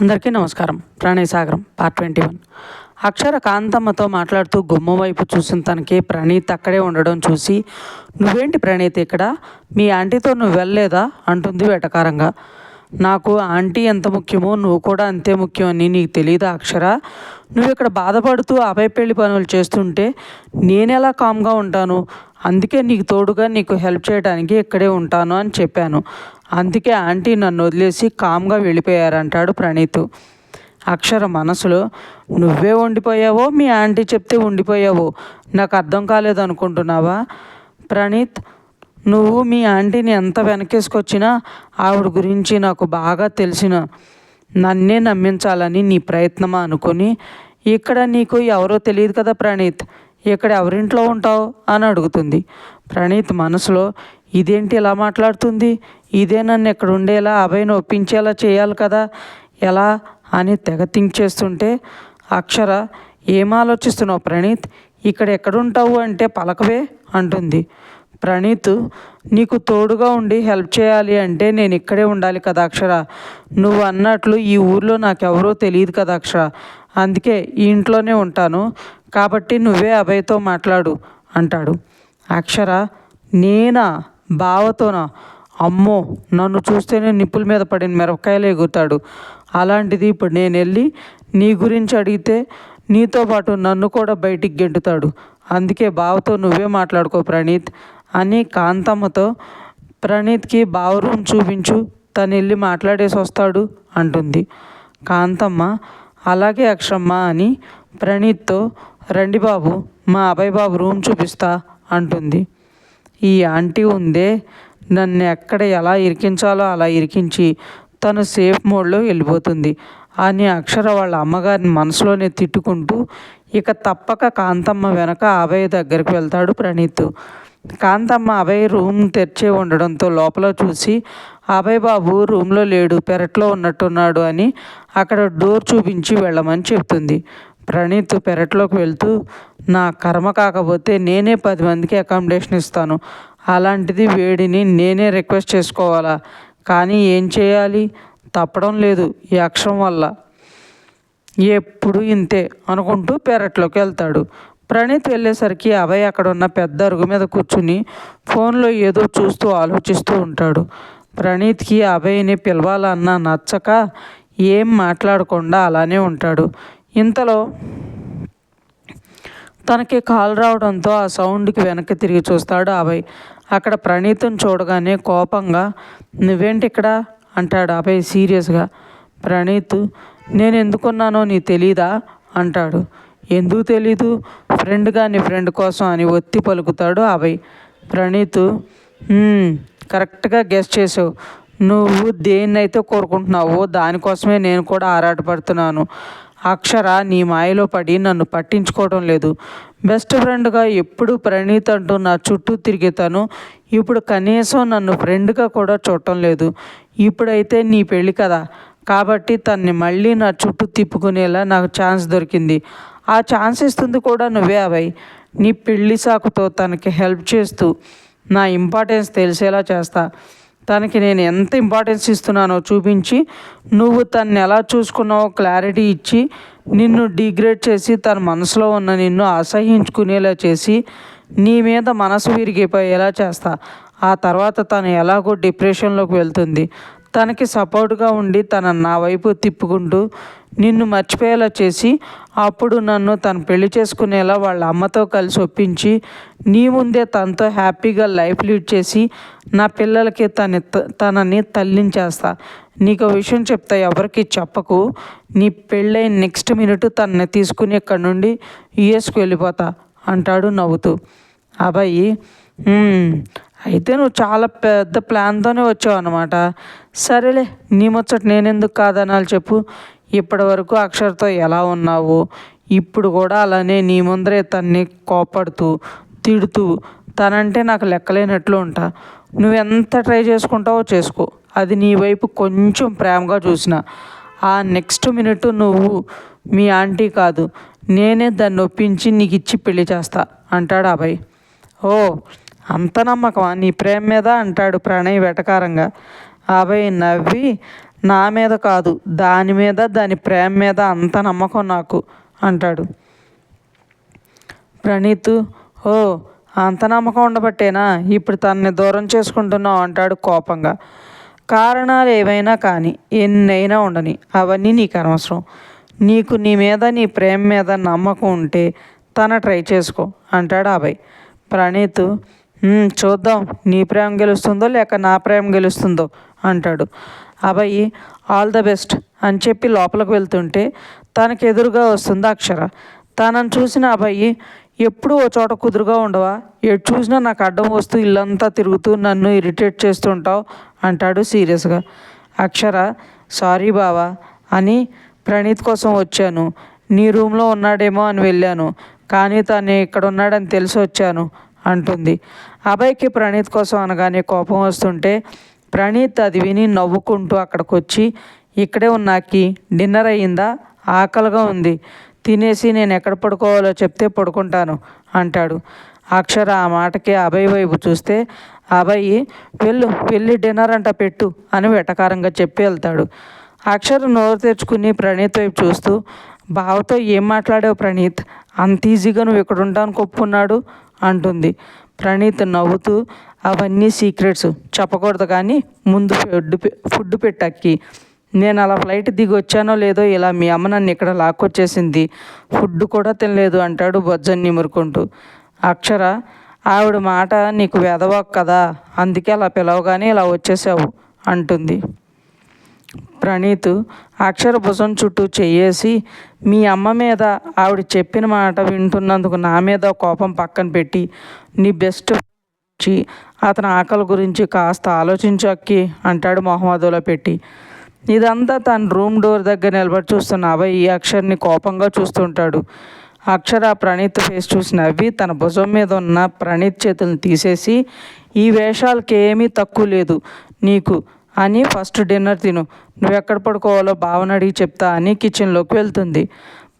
అందరికీ నమస్కారం. Pranay Sagaram part twenty one. Akshara కాంతమ్మతో మాట్లాడుతూ గుమ్మ వైపు చూసిన తనకి ప్రణీత్ అక్కడే ఉండడం చూసి నువ్వేంటి ప్రణీత్ ఇక్కడ? మీ ఆంటీతో నువ్వు వెళ్ళలేదా? అంటుంది వెటకారంగా. నాకు ఆంటీ ఎంత ముఖ్యమో నువ్వు కూడా అంతే ముఖ్యం అని నీకు తెలియదా అక్షర? నువ్వు ఇక్కడ బాధపడుతూ అభయ పెళ్ళి పనులు చేస్తుంటే నేనెలా కామ్గా ఉంటాను? అందుకే నీకు తోడుగా నీకు హెల్ప్ చేయడానికి ఇక్కడే ఉంటాను అని చెప్పాను. అందుకే ఆంటీ నన్ను వదిలేసి కామ్గా వెళ్ళిపోయారంటాడు ప్రణీత్. అక్షర మనసులో నువ్వే ఉండిపోయావో? మీ ఆంటీ చెప్తే ఉండిపోయావో. నాకు అర్థం కాలేదు అనుకుంటున్నావా ప్రణీత్ నువ్వు మీ ఆంటీని ఎంత వెనకేసుకొచ్చినా ఆవిడ గురించి నాకు బాగా తెలిసిన నన్నే నమ్మించాలని నీ ప్రయత్నమా అనుకుని ఇక్కడ నీకు ఎవరో తెలియదు కదా ప్రణీత్ ఇక్కడ ఎవరింట్లో ఉంటావు అని అడుగుతుంది. ప్రణీత్ మనసులో ఇదేంటి ఇలా మాట్లాడుతుంది? ఇదే నన్ను ఇక్కడ ఉండేలా అభయను ఒప్పించేలా చేయాలి కదా? ఎలా? అని తెగ థింక్ చేస్తుంటే అక్షర ఏం ఆలోచిస్తున్నావు ప్రణీత్? ఇక్కడ ఎక్కడుంటావు అంటే పలకవే అంటుంది. ప్రణీత్ నీకు తోడుగా ఉండి హెల్ప్ చేయాలి అంటే నేను ఇక్కడే ఉండాలి కదా అక్షర. నువ్వు అన్నట్లు ఈ ఊర్లో నాకెవరో తెలియదు కదా అక్షర. అందుకే ఈ ఇంట్లోనే ఉంటాను. కాబట్టి నువ్వే అభయ్తో మాట్లాడు అంటాడు. అక్షర నేనా? బావతోనా? అమ్మో నన్ను చూస్తేనే నిప్పుల మీద పడిన మిరపకాయలు ఎగుతాడు అలాంటిది ఇప్పుడు నేను వెళ్ళి నీ గురించి అడిగితే నీతో పాటు నన్ను కూడా బయటికి గెంటుతాడు. అందుకే బావతో నువ్వే మాట్లాడుకో ప్రణీత్ అని కాంతమ్మతో ప్రణీత్కి బావ రూమ్ చూపించు తను వెళ్ళి మాట్లాడేసి వస్తాడు అంటుంది. కాంతమ్మ అలాగే అక్షమ్మ అని ప్రణీత్తో రండి బాబు మా అబ్బాయి బాబు రూమ్ చూపిస్తా అంటుంది. ఈ ఆంటీ ఉందే నన్ను ఎక్కడ ఎలా ఇరికించాలో అలా ఇరికించి తను సేఫ్ మోడ్లో వెళ్ళిపోతుంది అని అక్షర వాళ్ళ అమ్మగారిని మనసులోనే తిట్టుకుంటూ ఇక తప్పక కాంతమ్మ వెనక అభయ దగ్గరికి వెళ్తాడు ప్రణీత్. కాంతమ్మ అభయ్ రూమ్ తెరిచే ఉండడంతో లోపల చూసి అభయ్ బాబు రూమ్లో లేడు పెరట్లో ఉన్నట్టున్నాడు అని అక్కడ డోర్ చూపించి వెళ్ళమని చెప్తుంది. ప్రణీత్ పెరట్లోకి వెళ్తూ నా కర్మ కాకపోతే నేనే పది మందికి అకామిడేషన్ ఇస్తాను. అలాంటిది వేడిని నేనే రిక్వెస్ట్ చేసుకోవాలా? కానీ ఏం చేయాలి? తప్పడం లేదు ఈ అక్షరం వల్ల. ఎప్పుడు ఇంతే అనుకుంటూ పెరట్లోకి వెళ్తాడు. ప్రణీత్ వెళ్ళేసరికి అభయ్ అక్కడ ఉన్న పెద్ద అరుగు మీద కూర్చుని ఫోన్లో ఏదో చూస్తూ ఆలోచిస్తూ ఉంటాడు. ప్రణీత్కి అభయ్ని పిలవాలన్న నచ్చక ఏం మాట్లాడకుండా అలానే ఉంటాడు. ఇంతలో తనకి కాల్ రావడంతో ఆ సౌండ్కి వెనక్కి తిరిగి చూస్తాడు అభయ్. అక్కడ ప్రణీత్ని చూడగానే కోపంగా నువ్వేంటి ఇక్కడ? అంటాడు అభయ్ సీరియస్గా. ప్రణీత్ నేను ఎందుకున్నానో నీ తెలీదా? అంటాడు. ఎందుకు తెలీదు? ఫ్రెండ్ కానీ ఫ్రెండ్ కోసం అని ఒత్తి పలుకుతాడు అభయ్. ప్రణీత్ కరెక్ట్గా గెస్ట్ చేసావు. నువ్వు దేన్నైతే కోరుకుంటున్నావో దానికోసమే నేను కూడా ఆరాటపడుతున్నాను. అక్షర నీ మాయలో పడి నన్ను పట్టించుకోవడం లేదు. బెస్ట్ ఫ్రెండ్గా ఎప్పుడు ప్రణీత్ అంటూ నా చుట్టూ తిరిగితాను. ఇప్పుడు కనీసం నన్ను ఫ్రెండ్గా కూడా చూడటం లేదు. ఇప్పుడైతే నీ పెళ్ళి కదా. కాబట్టి తన్ని మళ్ళీ నా చుట్టూ తిప్పుకునేలా నాకు ఛాన్స్ దొరికింది. ఆ ఛాన్స్ ఇస్తుంది కూడా నువ్వే అవై నీ పెళ్ళి సాకుతో తనకి హెల్ప్ చేస్తూ నా ఇంపార్టెన్స్ తెలిసేలా చేస్తా. తనకి నేను ఎంత ఇంపార్టెన్స్ ఇస్తున్నానో చూపించి నువ్వు తన్ని ఎలా చూసుకున్నావో క్లారిటీ ఇచ్చి నిన్ను డిగ్రేడ్ చేసి తన మనసులో ఉన్న నిన్ను అసహించుకునేలా చేసి నీ మీద మనసు విరిగిపోయేలా చేస్తా. ఆ తర్వాత తను ఎలాగో డిప్రెషన్లోకి వెళ్తుంది. తనకి సపోర్ట్గా ఉండి తన నా వైపు తిప్పుకుంటూ నిన్ను మర్చిపోయేలా చేసి అప్పుడు నన్ను తను పెళ్ళి చేసుకునేలా వాళ్ళ అమ్మతో కలిసి ఒప్పించి నీ ముందే తనతో హ్యాపీగా లైఫ్ లీడ్ చేసి నా పిల్లలకి తన తనని తల్లించేస్తా. నీకు విషయం చెప్తా ఎవరికి చెప్పకు. నీ పెళ్ళైన నెక్స్ట్ మినిట్ తనని తీసుకుని ఇక్కడ నుండి యుఎస్కి వెళ్ళిపోతా అంటాడు నవ్వుతూ. అబ్బాయి అయితే నువ్వు చాలా పెద్ద ప్లాన్తోనే వచ్చావు అనమాట సరేలే నీ ముచ్చట నేనెందుకు కాదనాలి చెప్పు. ఇప్పటి వరకు అక్షర్తో ఎలా ఉన్నావు? ఇప్పుడు కూడా అలానే నీ ముందరే తన్ని కోపడుతూ తిడుతూ తనంటే నాకు లెక్కలేనట్లు ఉంటా. నువ్వెంత ట్రై చేసుకుంటావో చేసుకో. అది నీ వైపు కొంచెం ప్రేమగా చూసిన. ఆ నెక్స్ట్ మినిట్ నువ్వు మీ ఆంటీ కాదు. నేనే దాన్ని ఒప్పించి నీకు ఇచ్చి పెళ్ళి చేస్తా అంటాడు అభయ్ ఓ అంత నమ్మకమా? నీ ప్రేమ మీద అంటాడు ప్రణయ్ వెటకారంగా. అభయ్ నవ్వి నా మీద కాదు దాని మీద దాని ప్రేమ మీద అంత నమ్మకం నాకు అంటాడు. ప్రణీత్ ఓ అంత నమ్మకం ఉండబట్టేనా? ఇప్పుడు తనని దూరం చేసుకుంటున్నావు అంటాడు కోపంగా. కారణాలు ఏవైనా కానీ ఎన్నైనా ఉండని అవన్నీ నీకు అనవసరం. నీకు నీ మీద నీ ప్రేమ మీద నమ్మకం ఉంటే తన ట్రై చేసుకో అంటాడు అభయ్. ప్రణీత్ చూద్దాం. నీ ప్రేమ గెలుస్తుందో లేక నా ప్రేమ గెలుస్తుందో? అంటాడు. అబ్బాయి ఆల్ ద బెస్ట్ అని చెప్పి లోపలికి వెళ్తుంటే తనకు ఎదురుగా వస్తుంది అక్షర. తనను చూసిన అబ్బాయి ఎప్పుడు ఓ చోట కుదురుగా ఉండవా? ఎటు చూసినా నాకు అడ్డం వస్తూ ఇల్లంతా తిరుగుతూ నన్ను ఇరిటేట్ చేస్తుంటావు అంటాడు సీరియస్గా. అక్షర సారీ బావా అని ప్రణీత్ కోసం వచ్చాను. నీ రూమ్లో ఉన్నాడేమో అని వెళ్ళాను కానీ తను ఇక్కడ ఉన్నాడని తెలిసి వచ్చాను అంటుంది. అభయ్కి ప్రణీత్ కోసం అనగానే కోపం వస్తుంటే ప్రణీత్ అది విని నవ్వుకుంటూ అక్కడికి వచ్చి ఇక్కడే ఉన్నాకి డిన్నర్ అయ్యిందా? ఆకలిగా ఉంది. తినేసి నేను ఎక్కడ పడుకోవాలో చెప్తే పడుకుంటాను అంటాడు. అక్షర ఆ మాటకి అభయ్ వైపు చూస్తే అభయ్ వెళ్ళు వెళ్ళి డిన్నర్ అంట పెట్టు అని వెటకారంగా చెప్పి వెళ్తాడు. అక్షర నోరు తెచ్చుకుని ప్రణీత్ వైపు చూస్తూ బావతో ఏం మాట్లాడావు ప్రణీత్? అంత ఈజీగా నువ్వు ఇక్కడ ఉంటాను కొప్పుకున్నాడు అంటుంది. ప్రణీత్ నవ్వుతూ అవన్నీ సీక్రెట్స్. చెప్పకూడదు కానీ ముందు ఫుడ్ ఫుడ్ పెట్టక్కి. నేను అలా ఫ్లైట్ దిగి వచ్చానో లేదో ఇలా మీ అమ్మ నన్ను ఇక్కడ లాక్కొచ్చేసింది. ఫుడ్ కూడా తినలేదు అంటాడు బొజ్జని నిమురుకుంటూ. అక్షర ఆవిడ మాట నీకు వెదవాకు కదా? అందుకే అలా పిలవగానే ఇలా వచ్చేసావు అంటుంది. ప్రణీత్ అక్షర భుజం చుట్టూ చెయ్యేసి మీ అమ్మ మీద ఆవిడ చెప్పిన మాట వింటున్నందుకు నా మీద కోపం పక్కన పెట్టి నీ బెస్ట్ అతని ఆకలి గురించి కాస్త ఆలోచించక్కి అంటాడు మొహమ్మదులో పెట్టి. ఇదంతా తన రూమ్ డోర్ దగ్గర నిలబడి చూస్తున్న అభయ్ ఈ అక్షర్ని కోపంగా చూస్తుంటాడు. అక్షర ప్రణీత్ ఫేస్ చూసి నవ్వి తన భుజం మీద ఉన్న ప్రణీత్ చేతులను తీసేసి ఈ వేషాలకి ఏమీ తక్కువ లేదు. నీకు అని ఫస్ట్ డిన్నర్ తిను. నువ్వు ఎక్కడ పడుకోవాలో భావన అడిగి చెప్తా అని కిచెన్లోకి వెళ్తుంది.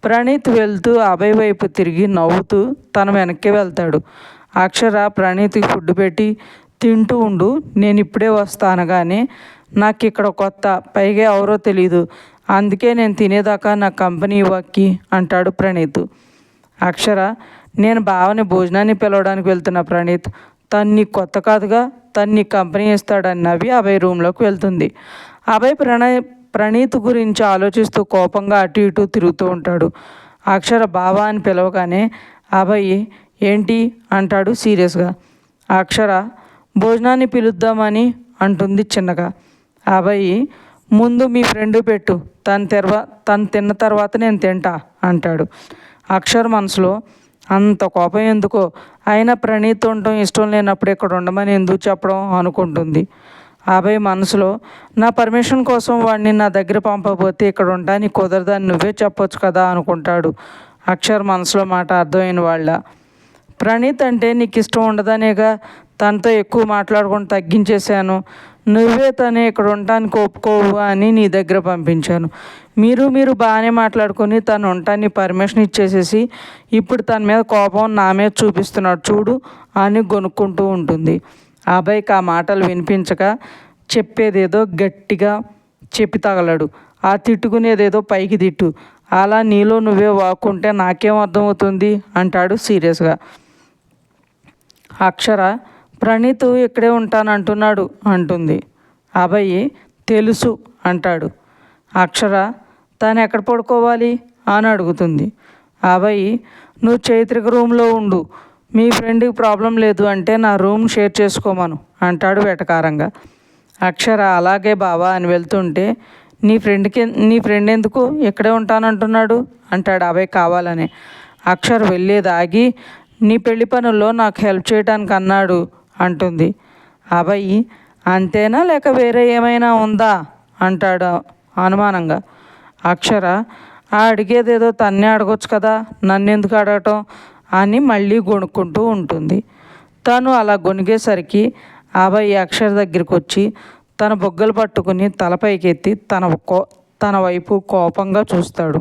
ప్రణీత్ వెళ్తూ అభయ్ వైపు తిరిగి నవ్వుతూ తన వెనక్కి వెళ్తాడు. అక్షర ప్రణీత్కి ఫుడ్ పెట్టి తింటూ ఉండు నేను ఇప్పుడే వస్తాను కానీ నాకు ఇక్కడ కొత్త పైగా ఎవరో తెలీదు. అందుకే నేను తినేదాకా నా కంపెనీ ఇవ్వక్కి అంటాడు ప్రణీత్. అక్షర నేను బావని భోజనాన్ని పిలవడానికి వెళ్తున్న ప్రణీత్. తను నీకు కొత్త కాదుగా? తన్ని కంపెనీ ఇస్తాడని నవ్వి అభయ్ రూమ్లోకి వెళ్తుంది. అభయ్ ప్రణయ్ ప్రణీత్ గురించి ఆలోచిస్తూ కోపంగా అటు ఇటు తిరుగుతూ ఉంటాడు. అక్షర బావా అని పిలవగానే అభయ్ ఏంటి అంటాడు సీరియస్గా. అక్షర భోజనాన్ని పిలుద్దామని అంటుంది చిన్నగా. అభయ్ ముందు మీ ఫ్రెండ్ పెట్టు తను తెరవ తను తిన్న తర్వాత నేను తింటా అంటాడు. అక్షర్ మనసులో అంత కోపం ఎందుకో? అయినా ప్రణీత్ ఉండటం ఇష్టం లేనప్పుడు ఇక్కడ ఉండమని ఎందుకు చెప్పడం అనుకుంటుంది. అభయ్ మనసులో నా పర్మిషన్ కోసం వాడిని నా దగ్గర పంపబోతే ఇక్కడ ఉండడానికి కుదరదని నువ్వే చెప్పొచ్చు కదా అనుకుంటాడు. అక్షర్ మనసులో మాట అర్థమైన వాళ్ళ. ప్రణీత్ అంటే నీకు ఇష్టం ఉండదనేగా తనతో ఎక్కువ మాట్లాడుకొని తగ్గించేశాను. నువ్వే తనే ఇక్కడ ఉండటానికి ఒప్పుకోవు అని నీ దగ్గర పంపించాను. మీరు మీరు బాగానే మాట్లాడుకొని తను ఉండటాన్ని పర్మిషన్ ఇచ్చేసేసి ఇప్పుడు తన మీద కోపం నా మీద చూపిస్తున్నాడు చూడు అని గొనుక్కుంటూ ఉంటుంది. అబ్బాయికి ఆ మాటలు వినిపించక చెప్పేదేదో గట్టిగా చెప్పి తగలడు. ఆ తిట్టుకునేదేదో పైకి తిట్టు. అలా నీలో నువ్వే వాక్కుంటే నాకేం అర్థమవుతుంది? అంటాడు సీరియస్గా. అక్షర ప్రణీత్ ఇక్కడే ఉంటానంటున్నాడు అంటుంది. అభయ్ తెలుసు అంటాడు. అక్షర తను ఎక్కడ పడుకోవాలి? అని అడుగుతుంది. అభయ్ నువ్వు చైత్రిక రూమ్లో ఉండు. మీ ఫ్రెండ్కి ప్రాబ్లం లేదు అంటే నా రూమ్ షేర్ చేసుకోమను అంటాడు వెటకారంగా. అక్షర అలాగే బావా అని వెళ్తుంటే నీ ఫ్రెండ్కి నీ ఫ్రెండ్ ఎందుకు ఇక్కడే ఉంటానంటున్నాడు? అంటాడు అభయ్ కావాలని. అక్షర్ వెళ్ళేది ఆగి నీ పెళ్ళి పనుల్లో నాకు హెల్ప్ చేయడానికి అన్నాడు అంటుంది. అభయ్ అంతేనా లేక వేరే ఏమైనా ఉందా? అంటాడు అనుమానంగా. అక్షర అడిగేదేదో తన్నే అడగొచ్చు కదా నన్ను ఎందుకు అడగటం? అని మళ్ళీ గొనుక్కుంటూ ఉంటుంది. తను అలా గొనిగేసరికి అభయ్ అక్షర దగ్గరికి వచ్చి తన బొగ్గలు పట్టుకుని తలపైకెత్తి తన కో తన వైపు కోపంగా చూస్తాడు.